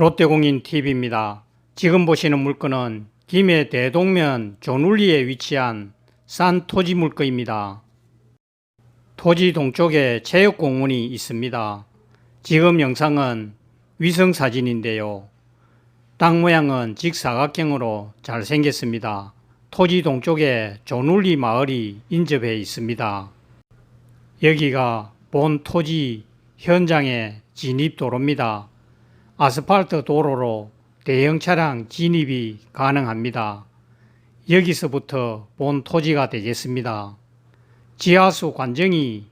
롯데공인 TV입니다. 지금 보시는 물건은 김해 대동면 조눌리에 위치한 산 토지 물건입니다. 토지 동쪽에 체육공원이 있습니다. 지금 영상은 위성 사진인데요. 땅 모양은 직사각형으로 잘 생겼습니다. 토지 동쪽에 조눌리 마을이 인접해 있습니다. 여기가 본 토지 현장의 진입도로입니다. 아스팔트 도로로 대형 차량 진입이 가능합니다. 여기서부터 본 토지가 되겠습니다. 지하수 관정이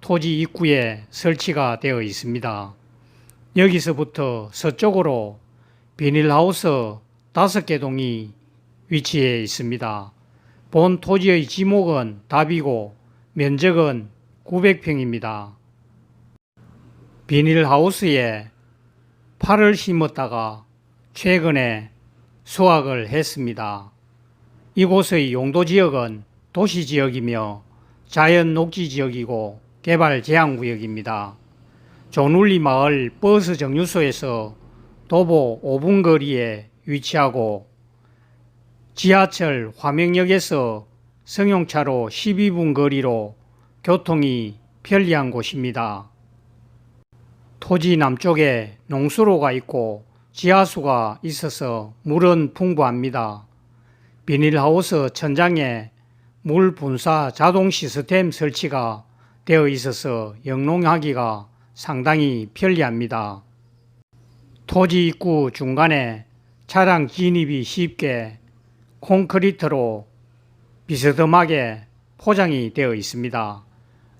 토지 입구에 설치가 되어 있습니다. 여기서부터 서쪽으로 비닐하우스 다섯 개 동이 위치해 있습니다. 본 토지의 지목은 답이고 면적은 900평입니다. 비닐하우스에 팔을 심었다가 최근에 수확을 했습니다. 이곳의 용도 지역은 도시 지역이며 자연 녹지 지역이고 개발 제한 구역입니다. 조눌리 마을 버스 정류소에서 도보 5분 거리에 위치하고 지하철 화명역에서 승용차로 12분 거리로 교통이 편리한 곳입니다. 토지 남쪽에 농수로가 있고 지하수가 있어서 물은 풍부합니다. 비닐하우스 천장에 물 분사 자동 시스템 설치가 되어 있어서 영농하기가 상당히 편리합니다. 토지 입구 중간에 차량 진입이 쉽게 콘크리트로 비스듬하게 포장이 되어 있습니다.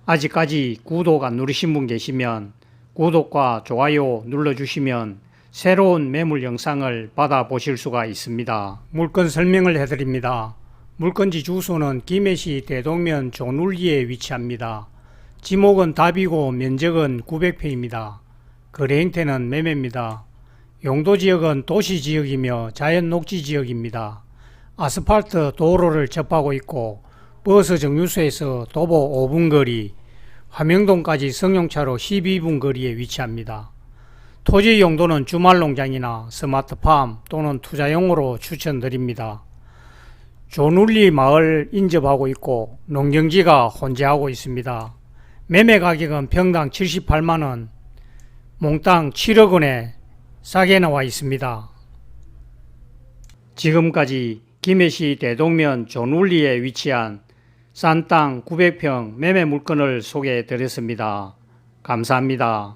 아직까지 구독 안 누르신 분 계시면 구독과 좋아요 눌러주시면 새로운 매물 영상을 받아보실 수가 있습니다. 물건 설명을 해드립니다. 물건지 주소는 김해시 대동면 조눌리에 위치합니다. 지목은 답이고 면적은 900평입니다. 거래 형태는 매매입니다. 용도 지역은 도시 지역이며 자연 녹지 지역입니다. 아스팔트 도로를 접하고 있고 버스 정류소에서 도보 5분 거리, 화명동까지 승용차로 12분 거리에 위치합니다. 토지 용도는 주말 농장이나 스마트팜 또는 투자용으로 추천드립니다. 조눌리 마을 인접하고 있고 농경지가 혼재하고 있습니다. 매매 가격은 평당 78만원, 몽땅 7억 원에 싸게 나와 있습니다. 지금까지 김해시 대동면 조눌리에 위치한 싼 땅 900평 매매 물건을 소개해 드렸습니다. 감사합니다.